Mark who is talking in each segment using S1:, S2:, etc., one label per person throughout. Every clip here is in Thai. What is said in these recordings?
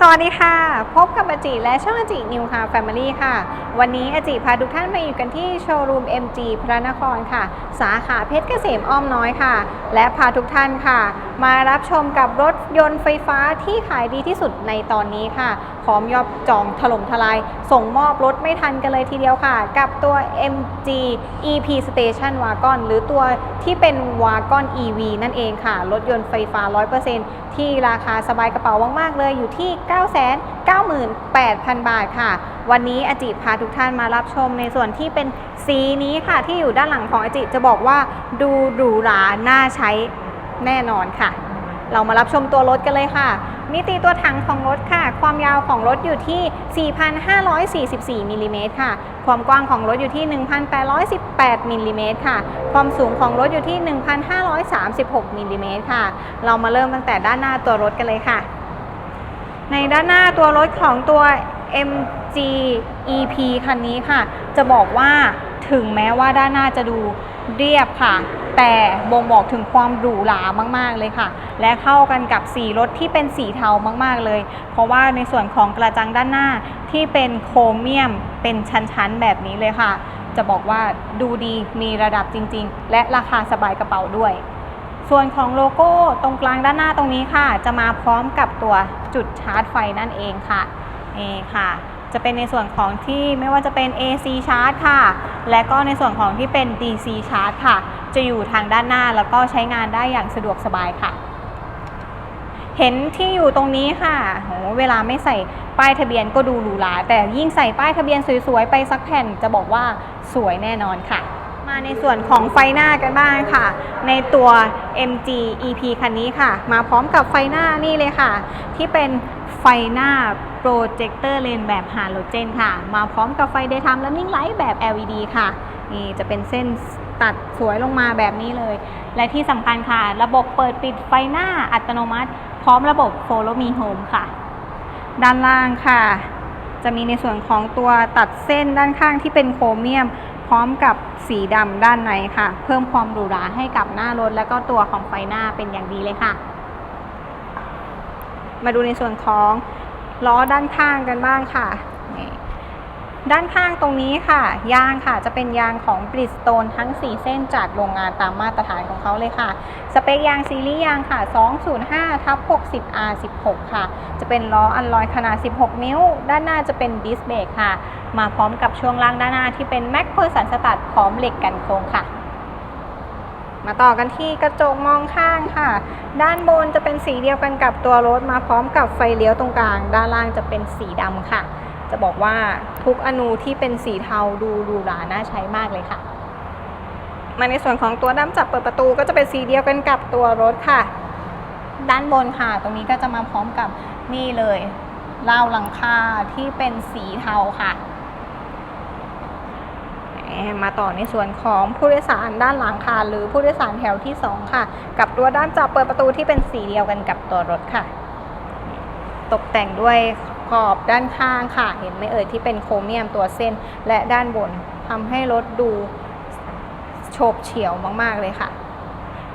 S1: สวัสดีค่ะพบกับอาจิและช่องอาจินิวค่ะแฟมิลี่ค่ะ วันนี้อาจิพาทุกท่านมาอยู่กันที่โชว์รูม MG พระนครค่ะ สาขาเพชรเกษมอ้อมน้อยค่ะ และพาทุกท่านค่ะ มารับชมกับรถยนต์ไฟฟ้าที่ขายดีที่สุดในตอนนี้ค่ะพร้อมยอดจองถล่มทลาย ส่งมอบรถไม่ทันกันเลยทีเดียวค่ะ กับตัว MG EP Station Wagon หรือตัวที่เป็น Wagon EV นั่นเองค่ะ รถยนต์ไฟฟ้า 100%ที่ราคาสบายกระเป๋ามาก ๆ เลยอยู่ที่98,000 บาทค่ะ วันนี้อาจิพาทุกท่านมารับชมในส่วนที่เป็นสีนี้ค่ะที่อยู่ด้านหลังของอาจิจะบอกว่าดูหรูหราน่าใช้แน่นอนค่ะ เรามารับชมตัวรถกันเลยค่ะ มิติตัวถังของรถค่ะ ความยาวของรถอยู่ที่ 4,544มิลลิเมตรค่ะ ความกว้างของรถอยู่ที่ 1,818มิลลิเมตรค่ะ ความสูงของรถอยู่ที่ 1,536มิลลิเมตรค่ะ เรามาเริ่มตั้งแต่ด้านหน้าตัวรถกันเลยค่ะ ในด้านหน้าตัวรถของตัว MG EP คันนี้ค่ะ จะบอกว่าถึงแม้ว่าด้านหน้าจะดูเรียบค่ะ แต่บ่งบอกถึงความหรูหรามาก ๆ เลยค่ะ และเข้ากันกับสีรถที่เป็นสีเทามาก ๆ เลย เพราะว่าในส่วนของกระจังด้านหน้าที่เป็นโครเมียมเป็นชั้น ๆ แบบนี้เลยค่ะ จะบอกว่าดูดีมีระดับจริง ๆ และราคาสบายกระเป๋าด้วย ส่วนของโลโก้ตรงกลางด้านหน้าตรงนี้ค่ะ จะมาพร้อมกับตัวจุดชาร์จไฟนั่นเองค่ะนี่ค่ะ จะเป็นในส่วนของที่ไม่ว่าจะเป็น AC ชาร์จค่ะ และก็ในส่วนของที่เป็น DC ชาร์จค่ะ จะอยู่ทางด้านหน้าแล้วก็ใช้งานได้อย่างสะดวกสบายค่ะ เห็นที่อยู่ตรงนี้ค่ะโหเวลาไม่ใส่ป้ายทะเบียนก็ดูหรูหราแต่ยิ่งใส่ป้ายทะเบียนสวยๆไปสักแผ่นจะบอกว่าสวยแน่นอนค่ะ ในส่วนของไฟหน้ากันบ้างค่ะ ในตัว MG EP คันนี้ค่ะ มาพร้อมกับไฟหน้านี่เลยค่ะ ที่เป็นไฟหน้าโปรเจคเตอร์เลนแบบฮาโลเจนค่ะ มาพร้อมกับไฟ Daytime Running Light แบบ LED ค่ะนี่จะเป็นเส้นตัดสวยลงมาแบบนี้เลย และที่สำคัญค่ะ ระบบเปิดปิดไฟหน้าอัตโนมัติ พร้อมระบบ Follow Me Home ค่ะ ด้านล่างค่ะ จะมีในส่วนของตัวตัดเส้นด้านข้างที่เป็นโครเมียม พร้อมกับสีดำด้านในค่ะ เพิ่มความหรูหราให้กับหน้ารถ และก็ตัวของไฟหน้าเป็นอย่างดีเลยค่ะ มาดูในส่วนของล้อด้านข้างกันบ้างค่ะนี ด้านข้างตรงนี้ค่ะ ยางค่ะจะเป็นยางของ Bridgestone ทั้ง 4 เส้นจากโรงงานตามมาตรฐานของเขาเลยค่ะ สเปคยางซีรีส์ยางค่ะ 205ทับ60 R16 ค่ะ จะเป็นล้ออันลอยขนาด 16 นิ้ว ด้านหน้าจะเป็นดิสเบรกค่ะ มาพร้อมกับช่วงล่างด้านหน้าที่เป็นแม็กเพอร์สันสตัดพร้อมเหล็กกันโค้งค่ะ มาต่อกันที่กระจกมองข้างค่ะ ด้านบนจะเป็นสีเดียวกันกับตัวรถมาพร้อมกับไฟเลี้ยวตรงกลาง ด้านล่างจะเป็นสีดำค่ะ จะบอกว่าทุกอนูที่เป็นสีเทาดูหรูหราน่าใช้มากเลยค่ะ มาในส่วนของตัวด้ามจับเปิดประตูก็จะเป็นสีเดียวกันกับตัวรถค่ะ ด้านบนค่ะ ตรงนี้ก็จะมาพร้อมกับนี่เลยราวหลังคาที่เป็นสีเทาค่ะ มาต่อในส่วนของผู้โดยสารด้านหลังค่ะหรือผู้โดยสารแถวที่ 2 ค่ะ กับตัวด้านจับเปิดประตูที่เป็นสีเดียวกันกับตัวรถค่ะ ตกแต่งด้วย ขอบด้านข้างค่ะ เห็นไหมเอ่ยที่เป็นโครเมียมตัวเส้น และด้านบนทำให้รถดูโฉบเฉี่ยวมากๆเลยค่ะ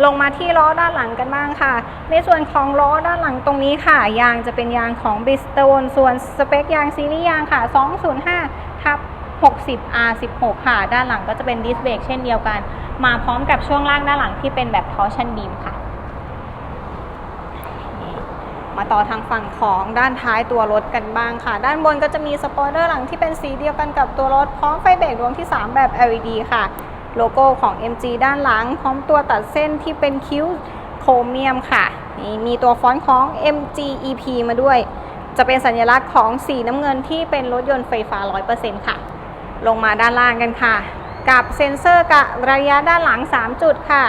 S1: ลงมาที่ล้อด้านหลังกันบ้างค่ะ ในส่วนของล้อด้านหลังตรงนี้ค่ะ ยางจะเป็นยางของ Bridgestone ส่วนสเปคยางซีรีส์ยางค่ะ 205ทับ60 R16 ค่ะ ด้านหลังก็จะเป็นดิสเบรกเช่นเดียวกัน มาพร้อมกับช่วงล่างด้านหลังที่เป็นแบบทอชันบีมค่ะ มาต่อทางฝั่งของด้านท้ายตัวรถกันบ้างค่ะ ด้านบนก็จะมีสปอยเลอร์หลังที่เป็นสีเดียวกันกับตัวรถพร้อมไฟเบรกดวงที่ 3 แบบ LED ค่ะ โลโก้ของ MG ด้านหลัง พร้อมตัวตัดเส้นที่เป็นคิ้วโครเมียมค่ะนี่มีตัวฟอนต์ของ MG EP มาด้วย จะเป็นสัญลักษณ์ของสีน้ำเงินที่เป็นรถยนต์ไฟฟ้า 100%ค่ะ ลงมาด้านล่างกันค่ะ กับเซ็นเซอร์กะระยะด้านหลัง 3 จุดค่ะ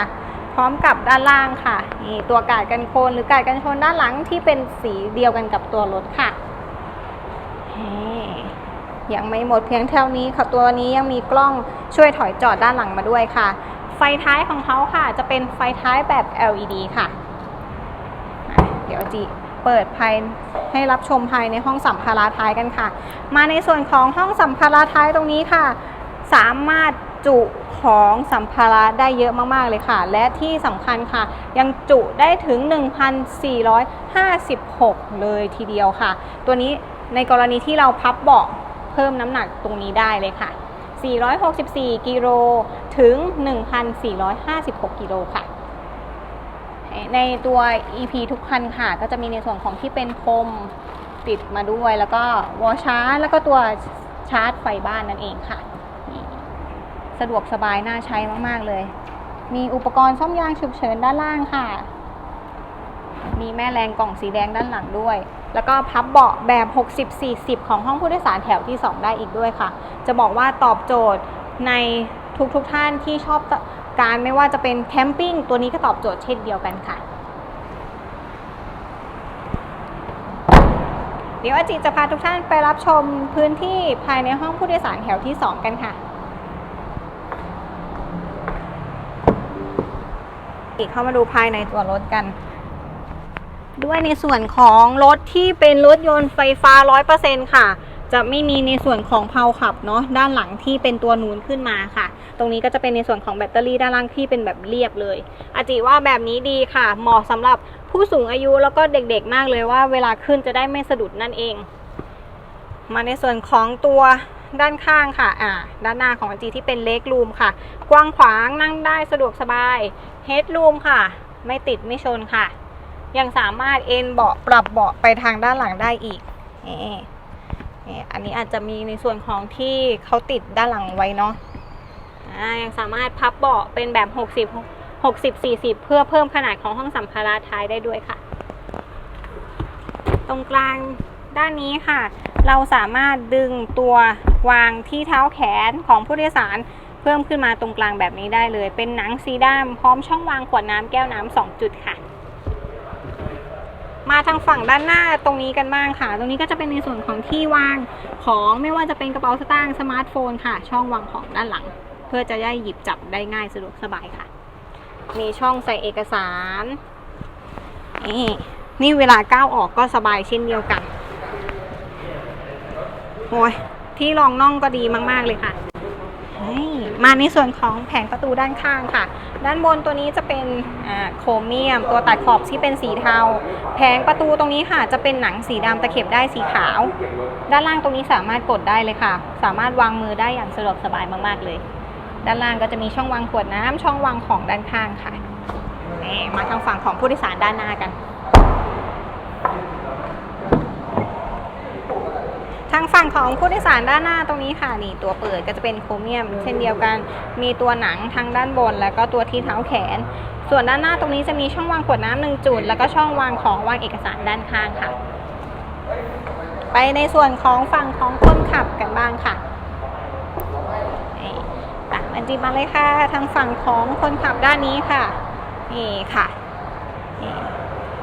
S1: พร้อมกับด้านล่างค่ะนี่ตัวกาดกันโคนหรือกาดกันชนด้านหลังที่เป็นสีเดียวกันกับตัวรถค่ะยังไม่หมดเพียงเท่านี้ค่ะตัวนี้ยังมีกล้องช่วยถอยจอดด้านหลังมาด้วยค่ะ ไฟท้ายของเขาค่ะ จะเป็นไฟท้ายแบบ LED ค่ะอะเดี๋ยวจีเปิดภายให้รับชมภายในห้องสัมภาระท้ายกันค่ะ มาในส่วนของห้องสัมภาระท้ายตรงนี้ค่ะ สามารถ จุของสัมภาระได้เยอะมาก ๆ เลยค่ะ และที่สำคัญค่ะ ยังจุได้ถึง 1,456 เลยทีเดียวค่ะ ตัวนี้ในกรณีที่เราพับเบาะเพิ่มน้ำหนักตรงนี้ได้เลยค่ะ 464 กิโลถึง 1,456 กิโลค่ะ ในตัว EP ทุกคันค่ะ ก็จะมีในส่วนของที่เป็นพรมติดมาด้วย แล้วก็วอชาร์จแล้วก็ตัวชาร์จไฟบ้านนั่นเองค่ะ สะดวกสบายน่าใช้มากๆเลย มีอุปกรณ์ซ่อมยางฉุกเฉินด้านล่างค่ะ มีแม่แรงกล่องสีแดงด้านหลังด้วย แล้วก็พับเบาะแบบ 60-40 ของห้องผู้โดยสารแถวที่ 2 ได้อีกด้วยค่ะ จะบอกว่าตอบโจทย์ในทุกๆทท่านที่ชอบการไม่ว่าจะเป็นแคมปิ้งตัวนี้ก็ตอบโจทย์เช่นเดียวกันค่ะ เดี๋ยวอาจิจะพาทุกท่านไปรับชมพื้นที่ภายในห้องผู้โดยสารแถวที่ 2 กันค่ะ กเข้ามาดูภายในตัวรถกัน ด้วยในส่วนของรถที่เป็นรถยนต์ไฟฟ้า 100%ค่ะ จะไม่มีในส่วนของเพลาขับเนาะด้านหลังที่เป็นตัวนูนขึ้นมาค่ะ ตรงนี้ก็จะเป็นในส่วนของแบตเตอรี่ด้านล่างที่เป็นแบบเรียบเลย อาจิว่าแบบนี้ดีค่ะ เหมาะสำหรับผู้สูงอายุแล้วก็เด็กๆมากเลยว่า เวลาขึ้นจะได้ไม่สะดุดนั่นเอง มาในส่วนของตัว ด้านข้างค่ะอ่าด้านหน้าของอาจีที่เป็นเล็กรูมค่ะ กว้างขวางนั่งได้สะดวกสบายเฮดรูมค่ะ ไม่ติดไม่ชนค่ะ ยังสามารถเอนเบาะปรับเบาะไปทางด้านหลังได้อีกนี่นี่อันนี้อาจจะมีในส่วนของที่เขาติดด้านหลังไว้เนาะยังสามารถพับเบาะเป็นแบบ 60 60 40 เพื่อเพิ่มขนาดของห้องสัมภาระท้ายได้ด้วยค่ะ ตรงกลาง ด้านนี้ค่ะ เราสามารถดึงตัววางที่เท้าแขนของผู้โดยสารเพิ่มขึ้นมาตรงกลางแบบนี้ได้เลย เป็นหนังสีดำพร้อมช่องวางขวดน้ำแก้วน้ำสองจุดค่ะ มาทางฝั่งด้านหน้าตรงนี้กันบ้างค่ะ ตรงนี้ก็จะเป็นในส่วนของที่วางของไม่ว่าจะเป็นกระเป๋าสตางค์สมาร์ทโฟนค่ะ ช่องวางของด้านหลัง เพื่อจะได้หยิบจับได้ง่ายสะดวกสบายค่ะ มีช่องใส่เอกสารนี่นี่เวลาก้าวออกก็สบายเช่นเดียวกัน โอ้ยที่รองน่องก็ดีมากๆเลยค่ะมาในส่วนของแผงประตูด้านข้างค่ะ ด้านบนตัวนี้จะเป็นโครเมียม ตัวตัดขอบที่เป็นสีเทา แผงประตูตรงนี้ค่ะ จะเป็นหนังสีดำตะเข็บได้สีขาว ด้านล่างตรงนี้สามารถกดได้เลยค่ะ สามารถวางมือได้อย่างสะดวกสบายมากๆเลย ด้านล่างก็จะมีช่องวางขวดน้ำช่องวางของด้านข้างค่ะมาทางฝั่งของผู้โดยสารด้านหน้ากัน ทางฝั่งของผู้โดยสารด้านหน้าตรงนี้ค่ะนี่ตัวเปิดก็จะเป็นโครเมียม เช่นเดียวกัน มีตัวหนังทางด้านบน แล้วก็ตัวที่เท้าแขน ส่วนด้านหน้าตรงนี้จะมีช่องวางขวดน้ำหนึ่งจุด แล้วก็ช่องวางของวางเอกสารด้านข้างค่ะ ไปในส่วนของฝั่งของคนขับกันบ้างค่ะตักมันจีมาเลยค่ะ ทางฝั่งของคนขับด้านนี้ค่ะนี่ค่ะ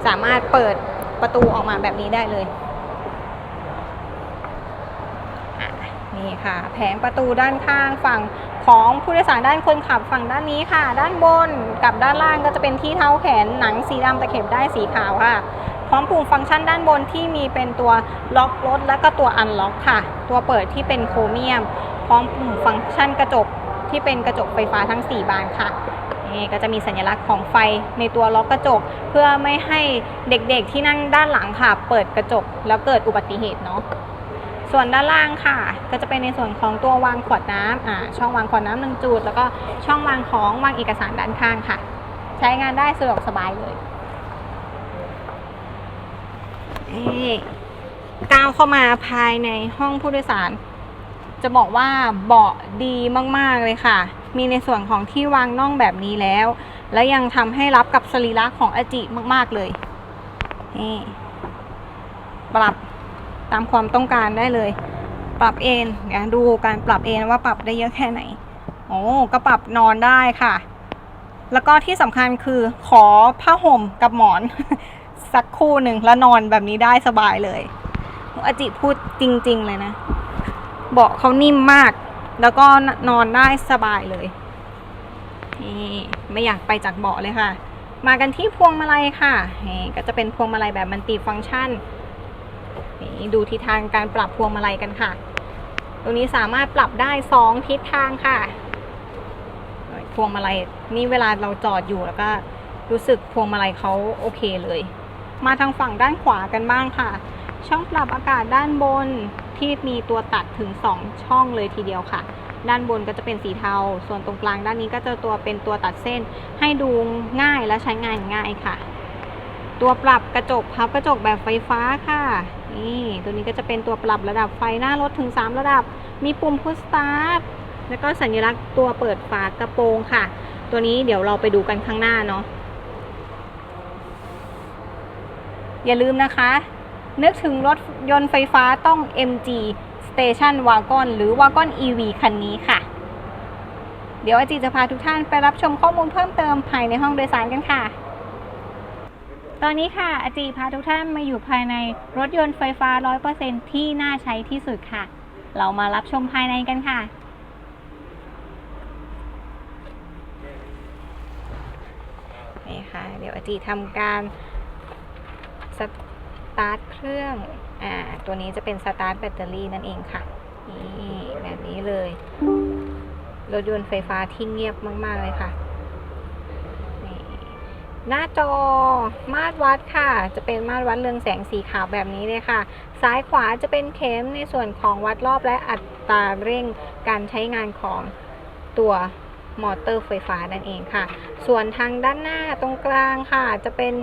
S1: สามารถเปิดประตูออกมาแบบนี้ได้เลย นี่ค่ะ แผงประตูด้านข้างฝั่งของผู้โดยสารด้านคนขับฝั่งด้านนี้ค่ะ ด้านบนกับด้านล่างก็จะเป็นที่เท้าแขนหนังสีดำตะเข็บได้สีขาวค่ะ พร้อมปุ่มฟังก์ชันด้านบนที่มีเป็นตัวล็อกรถและก็ตัวอันล็อกค่ะ ตัวเปิดที่เป็นโครเมียม พร้อมปุ่มฟังก์ชันกระจกที่เป็นกระจกไฟฟ้าทั้ง 4 บานค่ะนี่ก็จะมีสัญลักษณ์ของไฟในตัวล็อกกระจก เพื่อไม่ให้เด็กๆที่นั่งด้านหลังค่ะ เปิดกระจกแล้วเกิดอุบัติเหตุเนาะ ส่วนด้านล่างค่ะ ก็จะเป็นในส่วนของตัววางขวดน้ำอ่าช่องวางขวดน้ำหนึ่งจุด แล้วก็ช่องวางของวางเอกสารด้านข้างค่ะ ใช้งานได้สะดวกสบายเลยนี่ก้าวเข้ามาภายในห้องผู้โดยสาร จะบอกว่าเบาะดีมาก ๆ เลยค่ะ มีในส่วนของที่วางน่องแบบนี้แล้ว และยังทำให้รับกับสรีระของอจิมาก ๆ เลยนี่ปรับ ตามความต้องการได้เลย ปรับเอนเดี๋ยวดูการปรับเอนว่าปรับได้เยอะแค่ไหนโอ้ก็ปรับนอนได้ค่ะ แล้วก็ที่สำคัญคือขอผ้าห่มกับหมอน สักคู่หนึ่งแล้วนอนแบบนี้ได้สบายเลยอาจิพูดจริง ๆ เลยนะ เบาะเขานิ่มมาก แล้วก็นอนได้สบายเลยนี่ไม่อยากไปจากเบาะเลยค่ะ มากันที่พวงมาลัยค่ะนี่ก็จะเป็นพวงมาลัยแบบมันติฟังก์ชันนี่ ดูทิศทางการปรับพวงมาลัยกันค่ะ ตรงนี้สามารถปรับได้2ทิศทางค่ะ พวงมาลัยนี่เวลาเราจอดอยู่แล้วก็รู้สึกพวงมาลัยเขาโอเคเลย มาทางฝั่งด้านขวากันบ้างค่ะ ช่องปรับอากาศด้านบนที่มีตัวตัดถึง 2 ช่องเลยทีเดียวค่ะ ด้านบนก็จะเป็นสีเทา ส่วนตรงกลางด้านนี้ก็จะตัวเป็นตัวตัดเส้น ให้ดูง่ายและใช้งานง่ายค่ะ ตัวปรับกระจกพับกระจกแบบไฟฟ้าค่ะ นี่ตัวนี้ก็จะเป็นตัวปรับระดับไฟหน้ารถถึง 3 ระดับ มีปุ่มพุชสตาร์ทแล้วก็สัญลักษณ์ตัวเปิดฝากระโปรงค่ะ ตัวนี้เดี๋ยวเราไปดูกันข้างหน้าเนาะอย่าลืมนะคะ นึกถึงรถยนต์ไฟฟ้าต้อง MG Station Wagon หรือ Wagon EV คันนี้ค่ะ เดี๋ยวอาจีจะพาทุกท่านไปรับชมข้อมูลเพิ่มเติมภายในห้องโดยสารกันค่ะ ตอนนี้ค่ะอาจีพาทุกท่านมาอยู่ภายในรถยนต์ไฟฟ้า 100%ที่น่าใช้ที่สุดค่ะ เรามารับชมภายในกันค่ะ นี่ค่ะ เดี๋ยวอาจีทำการสตาร์ทเครื่องอ่าตัวนี้จะเป็นสตาร์ทแบตเตอรี่นั่นเองค่ะ นี่แบบนี้เลย รถยนต์ไฟฟ้าที่เงียบมาก ๆ เลยค่ะ หน้าจอมาตรวัดค่ะ จะเป็นมาตรวัดเรืองแสงสีขาวแบบนี้เลยค่ะ ซ้ายขวาจะเป็นเข็มในส่วนของวัดรอบและอัตราเร่งการใช้งานของตัวมอเตอร์ไฟฟ้านั่นเองค่ะ ส่วนทางด้านหน้าตรงกลางค่ะ จะเป็น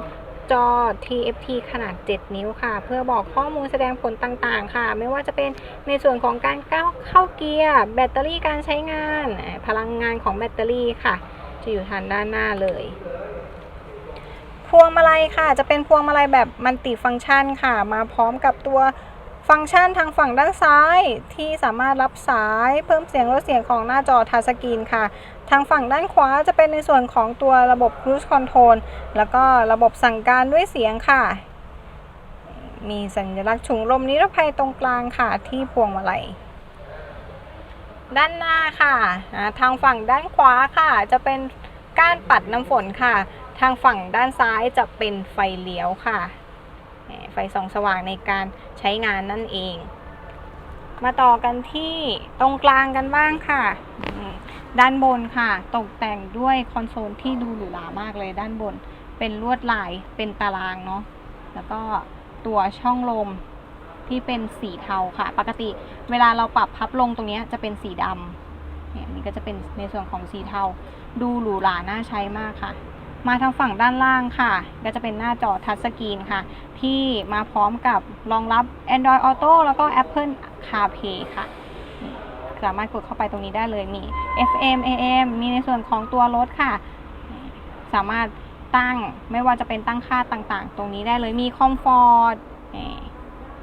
S1: จอ TFT ขนาด 7 นิ้วค่ะ เพื่อบอกข้อมูลแสดงผลต่างๆ ค่ะ ไม่ว่าจะเป็นในส่วนของการก้าวเข้าเกียร์ แบตเตอรี่การใช้งาน พลังงานของแบตเตอรี่ค่ะ จะอยู่ทางด้านหน้าเลย วงมาลัยค่ะ จะเป็นพวงมาลัยแบบมัลติฟังก์ชันค่ะ มาพร้อมกับตัวฟังก์ชันทางฝั่งด้านซ้ายที่สามารถรับสายเพิ่มเสียงลดเสียงของหน้าจอทัชสกรีนค่ะ ทางฝั่งด้านขวาจะเป็นในส่วนของตัวระบบ Cruise Control แล้วก็ระบบสั่งการด้วยเสียงค่ะ มีสัญลักษณ์ถุงลมนิรภัยตรงกลางค่ะที่พวงมาลัยด้านหน้าค่ะ ทางฝั่งด้านขวาค่ะ จะเป็นก้านปัดน้ำฝนค่ะ ทางฝั่งด้านซ้ายจะเป็นไฟเลี้ยวค่ะ ไฟส่องสว่างในการใช้งานนั่นเอง มาต่อกันที่ตรงกลางกันบ้างค่ะ ด้านบนค่ะ ตกแต่งด้วยคอนโซลที่ดูหรูหรามากเลยด้านบน เป็นลวดลายเป็นตารางเนาะ แล้วก็ตัวช่องลมที่เป็นสีเทาค่ะ ปกติเวลาเราปรับพับลงตรงนี้จะเป็นสีดำเนี่ยนนี่ก็จะเป็นในส่วนของสีเทา ดูหรูหราน่าใช้มากค่ะ มาทางฝั่งด้านล่างค่ะ ก็จะเป็นหน้าจอทัชสกรีนค่ะ ที่มาพร้อมกับรองรับ Android Auto แล้วก็ Apple CarPlay ค่ะ สามารถกดเข้าไปตรงนี้ได้เลยมี FM AM มีในส่วนของตัวรถค่ะ สามารถตั้งไม่ว่าจะเป็นตั้งค่าต่างๆ ตรงนี้ได้เลยมี Comfort นี่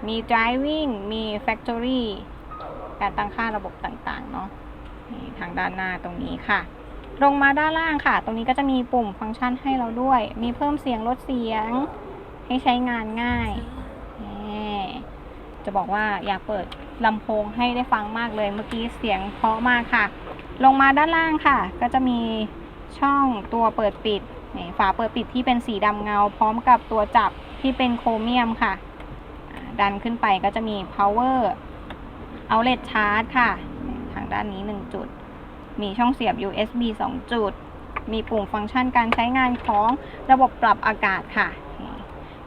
S1: มี Driving มี Factory การตั้งค่าระบบต่างๆ เนาะทางด้านหน้าตรงนี้ค่ะ ลงมาด้านล่างค่ะ ตรงนี้ก็จะมีปุ่มฟังก์ชันให้เราด้วย มีเพิ่มเสียงลดเสียง ให้ใช้งานง่ายจะบอกว่าอยากเปิดลำโพงให้ได้ฟังมากเลย เมื่อกี้เสียงเพราะมากค่ะ ลงมาด้านล่างค่ะ ก็จะมีช่องตัวเปิดปิดฝาเปิดปิดที่เป็นสีดำเงา พร้อมกับตัวจับที่เป็นโครเมียมค่ะ ดันขึ้นไปก็จะมี power outlet charge ค่ะ ทางด้านนี้ 1 จุด มีช่องเสียบ USB 2 จุด มีปุ่มฟังก์ชันการใช้งานของระบบปรับอากาศค่ะ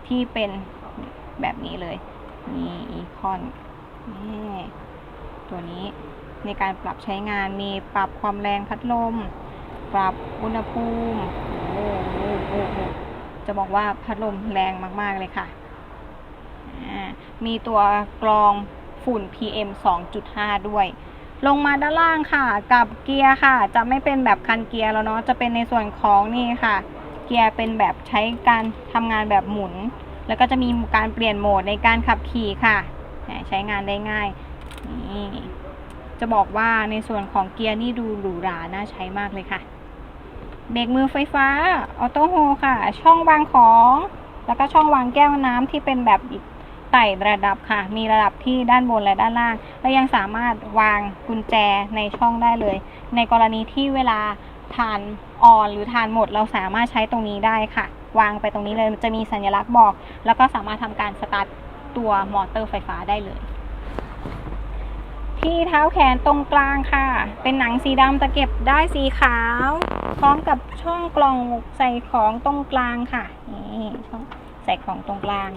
S1: ที่เป็นแบบนี้เลย มีอีคอนนี่ตัวนี้ในการปรับใช้งานมีปรับความแรงพัดลม ปรับอุณหภูมิจะบอกว่าพัดลมแรงมาก ๆ เลยค่ะ มีตัวกรองฝุ่น PM 2.5 ด้วย ลงมาด้านล่างค่ะ กับเกียร์ค่ะ จะไม่เป็นแบบคันเกียร์แล้วเนาะจะเป็นในส่วนของนี่ค่ะ เกียร์เป็นแบบใช้การทำงานแบบหมุน แล้วก็จะมีการเปลี่ยนโหมดในการขับขี่ค่ะใช้งานได้ง่ายนี่จะบอกว่าในส่วนของเกียร์นี่ดูหรูหราน่าใช้มากเลยค่ะเบรกมือไฟฟ้าออโต้โฮค่ะ ช่องวางของ แล้วก็ช่องวางแก้วน้ำที่เป็นแบบ ไต่ระดับค่ะ มีระดับที่ด้านบนและด้านล่าง และยังสามารถวางกุญแจในช่องได้เลย ในกรณีที่เวลาทานออนหรือทานหมดเราสามารถใช้ตรงนี้ได้ค่ะ วางไปตรงนี้เลยจะมีสัญลักษณ์บอก แล้วก็สามารถทำการสตาร์ทตัวมอเตอร์ไฟฟ้าได้เลย ที่เท้าแขนตรงกลางค่ะ เป็นหนังสีดำตะเก็บได้สีขาว พร้อมกับช่องกล่องใส่ของตรงกลางค่ะนี่ช่องใส่ของตรงกลาง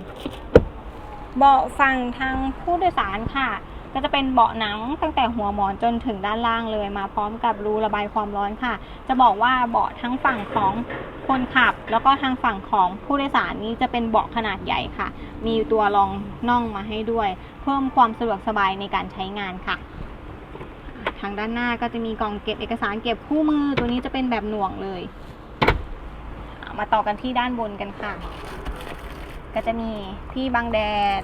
S1: เบาะฝั่งทางผู้โดยสารค่ะ ก็จะเป็นเบาะหนังตั้งแต่หัวหมอนจนถึงด้านล่างเลยมาพร้อมกับรูระบายความร้อนค่ะ จะบอกว่าเบาะทั้งฝั่งของคนขับ แล้วก็ทางฝั่งของผู้โดยสารนี้จะเป็นเบาะขนาดใหญ่ค่ะ มีตัวรองน่องมาให้ด้วย เพิ่มความสะดวกสบายในการใช้งานค่ะทางด้านหน้าก็จะมีกล่องเก็บเอกสารเก็บคู่มือตัวนี้จะเป็นแบบหน่วงเลย มาต่อกันที่ด้านบนกันค่ะ ก็จะมีที่บังแดด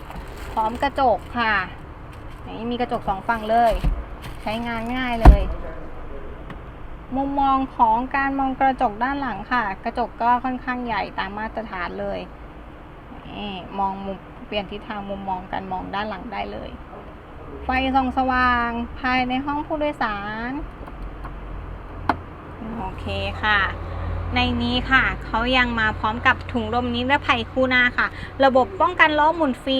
S1: พร้อมกระจกค่ะ นี่มีกระจกสองฝั่งเลย ใช้งานง่ายเลย มุมมองของการมองกระจกด้านหลังค่ะ กระจกก็ค่อนข้างใหญ่ตามมาตรฐานเลยนี่มองมุมเปลี่ยนทิศทางมุมมองการมองด้านหลังได้เลย ไฟส่องสว่างภายในห้องผู้โดยสาร โอเคค่ะ ในนี้ค่ะ เขายังมาพร้อมกับถุงลมนิรภัยคู่หน้าค่ะ ระบบป้องกันล้อหมุนฟรี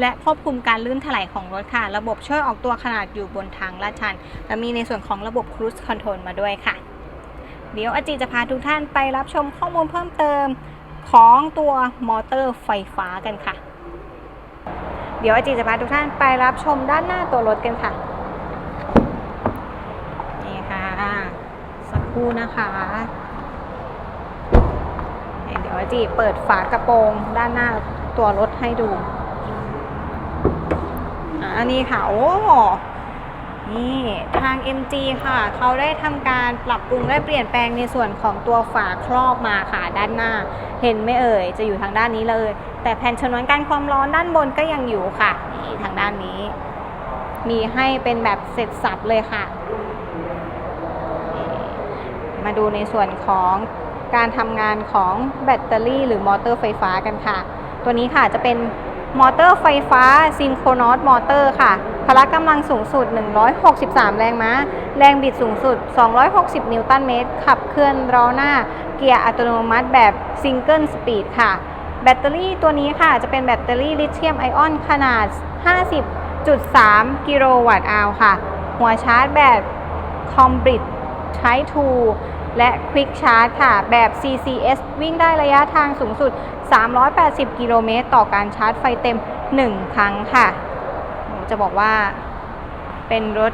S1: และควบคุมการลื่นถลายของรถค่ะ ระบบช่วยออกตัวขนาดอยู่บนทางลาดชันและมีในส่วนของระบบ Cruise Control มาด้วยค่ะ เดี๋ยวอาจีจะพาทุกท่านไปรับชมข้อมูลเพิ่มเติมของตัวมอเตอร์ไฟฟ้ากันค่ะ เดี๋ยวอาจีจะพาทุกท่านไปรับชมด้านหน้าตัวรถกันค่ะ นี่ค่ะ สักครู่นะคะ ยวจีเปิดฝากระโปรงด้านหน้าตัวรถให้ดู อันนี้ค่ะ โอ้ นี่ทาง MG ค่ะ เขาได้ทำการปรับปรุงและเปลี่ยนแปลงในส่วนของตัวฝาครอบมาค่ะด้านหน้า เห็นไม่เอ่ย จะอยู่ทางด้านนี้เลย แต่แผ่นชนวนกันความร้อนด้านบนก็ยังอยู่ค่ะ นี่ทางด้านนี้ มีให้เป็นแบบเสร็จสับเลยค่ะ มาดูในส่วนของ การทำงานของแบตเตอรี่ หรือมอเตอร์ไฟฟ้ากันค่ะ ตัวนี้ค่ะจะเป็นมอเตอร์ไฟฟ้าซิงโครนอสมอเตอร์ค่ะ พละกำลังสูงสุด 163 แรงม้า แรงบิดสูงสุด 260 นิวตันเมตร ขับเคลื่อนล้อหน้า เกียร์อัตโนมัติแบบซิงเกิลสปีดค่ะ แบตเตอรี่ตัวนี้ค่ะ จะเป็นแบตเตอรี่ลิเธียมไอออนขนาด 50.3 กิโลวัตต์อาวค่ะ หัวชาร์จแบบคอมบริดใช้2 และ Quick Charge ค่ะ แบบ CCS วิ่งได้ระยะทางสูงสุด 380 กิโลเมตร ต่อการชาร์จไฟเต็ม 1 ครั้งค่ะ จะบอกว่าเป็นรถ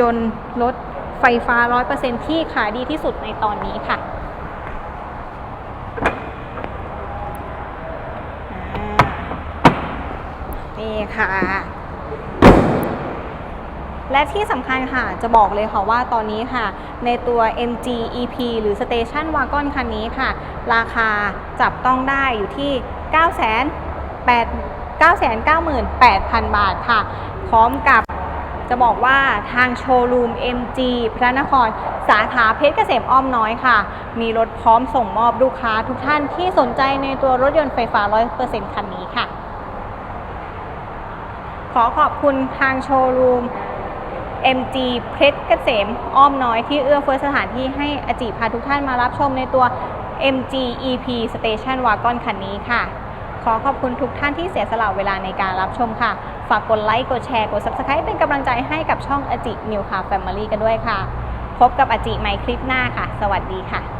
S1: ยนต์รถไฟฟ้า 100%ที่ขายดีที่สุดในตอนนี้ค่ะนี่ค่ะ และที่สำคัญค่ะจะบอกเลยค่ะว่าตอนนี้ค่ะ ในตัว MG EP หรือ Station Wagon คันนี้ค่ะ ราคาจับต้องได้อยู่ที่ 9 8 998,000 บาทค่ะ พร้อมกับจะบอกว่าทางโชว์รูม MG พระนครสาขาเพชรเกษมอ้อมน้อยค่ะ มีรถพร้อมส่งมอบลูกค้าทุกท่านที่สนใจในตัวรถยนต์ไฟฟ้า 100%คันนี้ค่ะ ขอขอบคุณทางโชว์รูม MG เพชรเกษมอ้อมน้อยที่เอื้อเฟื้อสถานที่ให้อจิพาทุกท่านมารับชมในตัว MG EP Station Wagon คันนี้ค่ะ ขอขอบคุณทุกท่านที่เสียสละเวลาในการรับชมค่ะ ฝากกดไลค์ กดแชร์ กด Subscribe เป็นกำลังใจให้กับช่องอจิ New Car Family กันด้วยค่ะ พบกับอจิใหม่คลิปหน้าค่ะ สวัสดีค่ะ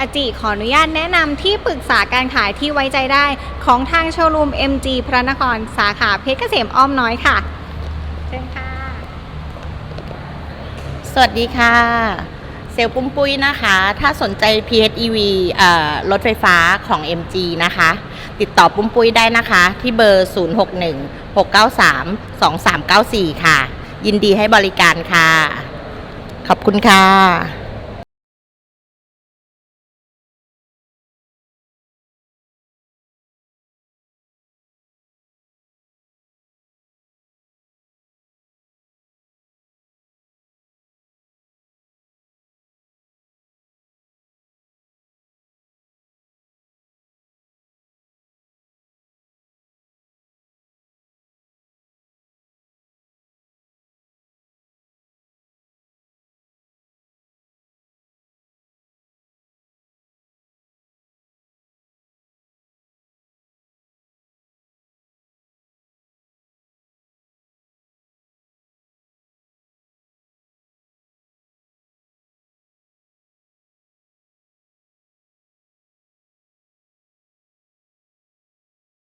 S1: อจิขออนุญาตแนะนำที่ปรึกษาการขายที่ไว้ใจได้ ของทางโชว์รูม MG พระนครสาขาเพชรเกษมอ้อมน้อยค่ะเชิญค่ะ
S2: สวัสดีค่ะ เซลล์ปุ้มปุ้ยนะคะ ถ้าสนใจ PHEV เอ่อรถไฟฟ้าของ MG นะคะ ติดต่อปุ้มปุ้ยได้นะคะ ที่เบอร์ 061 693 2394 ค่ะ ยินดีให้บริการค่ะ ขอบคุณค่ะ